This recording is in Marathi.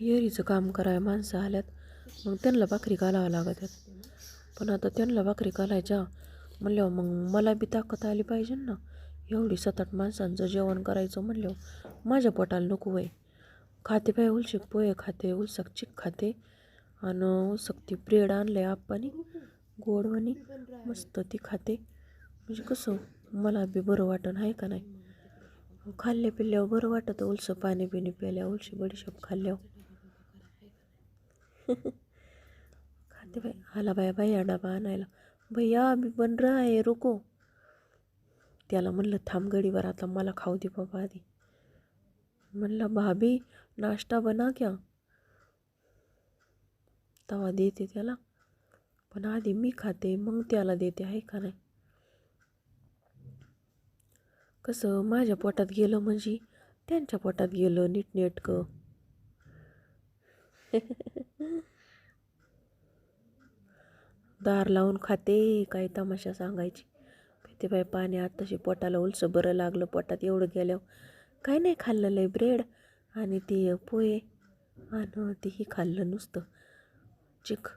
विहिरीचं काम कराय माणसं आल्यात. मग त्यांना भाकरी घालावं लागत आहेत. पण आता त्यांना भाकरी घालायच्या म्हणल्यावर मग मला बी ताकद आली पाहिजे ना. एवढी सात आठ माणसांचं जेवण करायचं म्हणल्यावर माझ्या पोटाला नको वय. खाते पाय उलशिक पोहे खाते उलसक चिक खाते. आणि उलसक ती ब्रेड आणलं आहे आप्पानी गोडवानी मस्त ती खाते. म्हणजे कसं मला बी बरं वाटण आहे का नाही? खाल्ल्या पिल्ल्यावर बरं वाटतं उलसं पाणी बिणी प्यायल्या उलशी बडीशेप खाल्ल्यावर. खाते भाई आला बाया बाया डबा आणायला. भैया अभी बन रहा है रुको. त्याला म्हणलं थांब गडीवर आता मला खाऊ दे बाबा आधी. म्हणलं भाभी नाश्ता बना क्या? तवा देते त्याला. पण आधी मी खाते मग त्याला देते आहे का नाही? कसं माझ्या पोटात गेलं म्हणजे? त्यांच्या पोटात गेलं नीटनेटकं. दार लावून खाते काय तमाशा सांगायची. ते बाय पाणी आत्ताशी पोटाला उलसं बरं लागलं. पोटात एवढं गेल्यावर काय नाही खाल्लं आहे ब्रेड आणि ते पोहे आणि तेही खाल्लं नुसतं. चिक